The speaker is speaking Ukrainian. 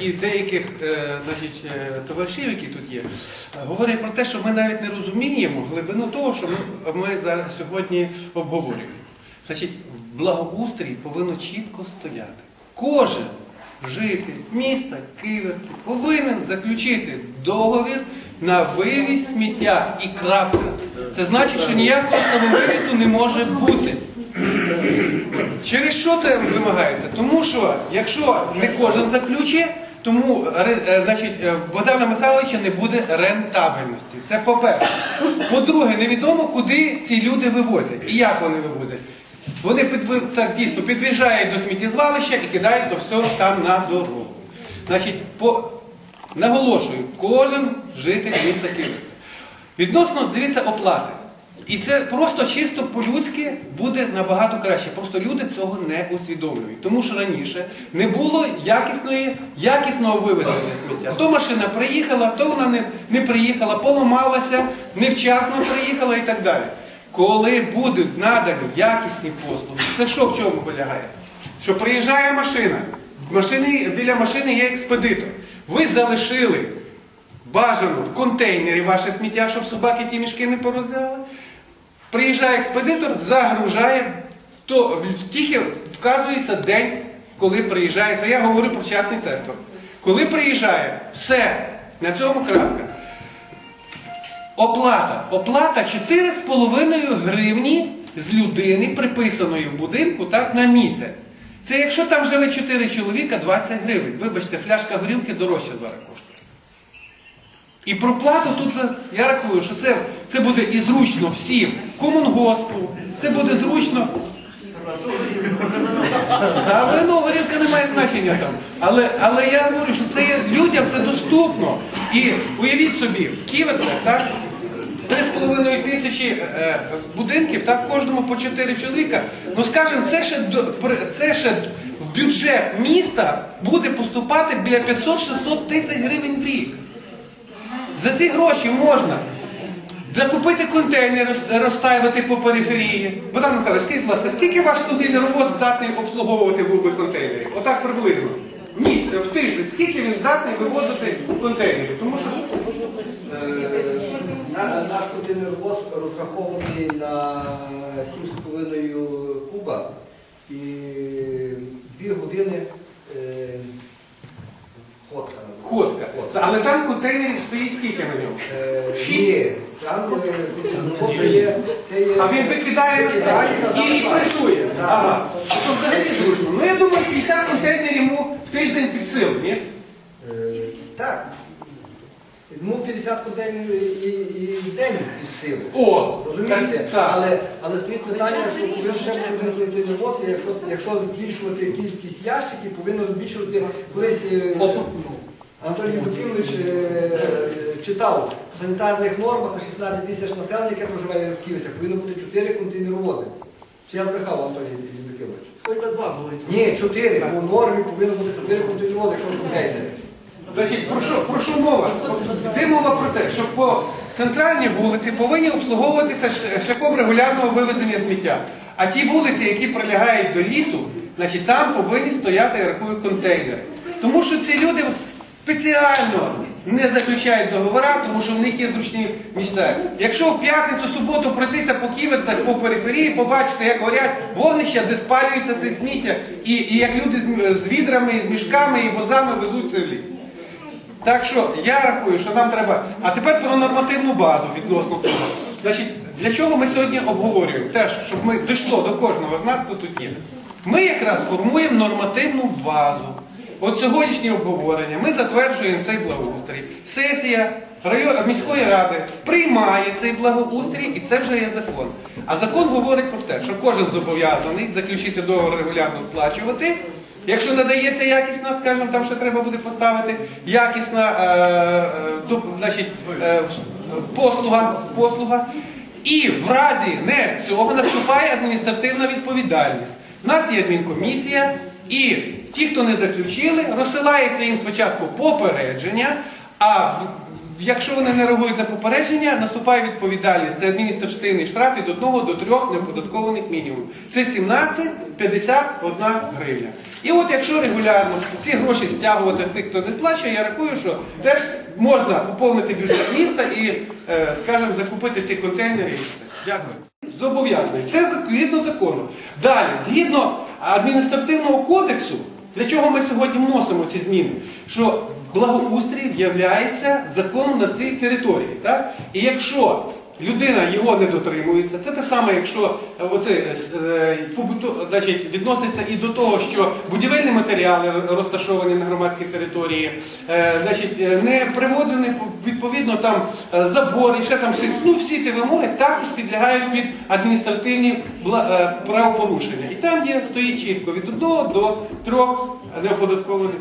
і деяких е, значить, е, товаришів, які тут є, говорять про те, що ми навіть не розуміємо глибину того, що ми, ми зараз сьогодні обговорюємо. Значить, благоустрій повинно чітко стояти. Кожен житель міста Київці повинен заключити договір на вивіз сміття і крапка. Це значить, що ніякого самовивізу не може бути. Через що це вимагається? Тому що якщо не кожен заключить, тому е, значить, е, Богдана Михайловича не буде рентабельності. Це по-перше. По-друге, невідомо, куди ці люди вивозять і як вони вивозять. Вони так дійсно під'їжджають до сміттєзвалища і кидають то все там на дорогу. Значить, по... наголошую, кожен житель міста Київця. Відносно, дивіться, оплати. І це просто чисто по-людськи буде набагато краще. Просто люди цього не усвідомлюють. Тому що раніше не було якісної, якісного вивезення сміття. То машина приїхала, то вона не, не приїхала, поламалася, невчасно приїхала і так далі. Коли будуть надані якісні послуги, це що в чому полягає? Що приїжджає машина, машини, біля машини є експедитор. Ви залишили бажано в контейнері ваше сміття, щоб собаки ті мішки не порозляли. Приїжджає експедитор, загружає, то тільки вказується день, коли приїжджає. Це я говорю про частний сектор. Коли приїжджає, все, на цьому крапка. Оплата. Оплата 4,5 гривні з людини, приписаної в будинку, так, на місяць. Це якщо там живе 4 чоловіка, 20 гривень. Вибачте, фляжка горілки дорожче зараз коштує. І про плату тут я рахую, що це, це буде і зручно всім. Комунгоспу, це буде зручно. Та вино горілка не має значення там. Але, але я говорю, що це людям це доступно. І уявіть собі, в Ківерцях, так? 3,5 тисячі е, будинків, так, кожному по 4 чоловіка. Ну скажімо, це ще, це ще в бюджет міста буде поступати біля 500-600 тисяч гривень в рік. За ці гроші можна закупити контейнер, роз- розставити по периферії. Богдан Михайлович, скажіть, будь ласка, скільки ваш контейнеровоз здатний обслуговувати був би контейнерів? Отак приблизно. В Місяць, в тиждень, скільки він здатний вивозити контейнерів? Тому що На- Наш контейнеровоз розрахований на 7,5 куба і 2 години е, ходка. ходка. Але там контейнерів стоїть скільки на ньому? Е, Ні, там е, є. А він викидає на себе і, пресує. Ага. Тобто взагалі зручно. Ну я думаю, 50 контейнерів йому в тиждень під силу, ні? Е, Так. Ну, 50 контейнерів і, і в день під силу. О, Розумієте? так, так. Але, але стоїть питання, що повинен ще бути якщо, якщо збільшувати кількість ящиків, повинно збільшувати колись. е, Оп. Анатолій Євдокимович е, читав в санітарних нормах на 16 тисяч населення, яке проживає в Київцях, повинно бути 4 контейнеровози. Чи я збрехав Анатолій Євдокимович? Только два були. Ні, 4. По нормі повинно бути 4 контейнеровози, якщо контейнери. Значить, про що, про що мова? Йде мова про те, що по центральній вулиці повинні обслуговуватися шляхом регулярного вивезення сміття. А ті вулиці, які прилягають до лісу, значить там повинні стояти, я рахую, контейнери. Тому що ці люди спеціально не заключають договори, тому що в них є зручні місця. Якщо в п'ятницю, суботу пройтися по ківерцях, по периферії, побачите, як горять вогнища, де спалюється це сміття, і, і як люди з, з відрами, з мішками і возами везуть це в ліс. Так що я рахую, що нам треба. А тепер про нормативну базу відносно того. Значить, для чого ми сьогодні обговорюємо? Теж, щоб ми дійшло до кожного з нас, хто тут є. Ми якраз формуємо нормативну базу. От сьогоднішнє обговорення ми затверджуємо цей благоустрій. Сесія міської ради приймає цей благоустрій, і це вже є закон. А закон говорить про те, що кожен зобов'язаний заключити договор регулярно сплачувати. Якщо надається якісна, скажімо, там ще треба буде поставити якісна е, е, значить, е, послуга, послуга. І в разі не цього наступає адміністративна відповідальність. У нас є адмінкомісія, і ті, хто не заключили, розсилається їм спочатку попередження, а Якщо вони не реагують на попередження, наступає відповідальність. Це адміністративний штраф від 1 до 3 неоподаткованих мінімумів. Це 17,51 гривня. І от якщо регулярно ці гроші стягувати тих, хто не сплачує, я рахую, що теж можна поповнити бюджет міста і, е, скажімо, закупити ці контейнери і все. Дякую. Зобов'язаний. Це згідно закону. Далі, згідно адміністративного кодексу, для чого ми сьогодні вносимо ці зміни? Що благоустрій є законом на цій території. Так? І якщо людина його не дотримується, це те саме, якщо е, оце, е, побуту- значить, відноситься і до того, що будівельні матеріали розташовані на громадській території, е, значить, е, не приводені відповідно там е, забори, ще там всі, ну, всі ці вимоги також підлягають під адміністративні е, правопорушення. І там є стоїть чітко від 1 до 3 неоподаткованих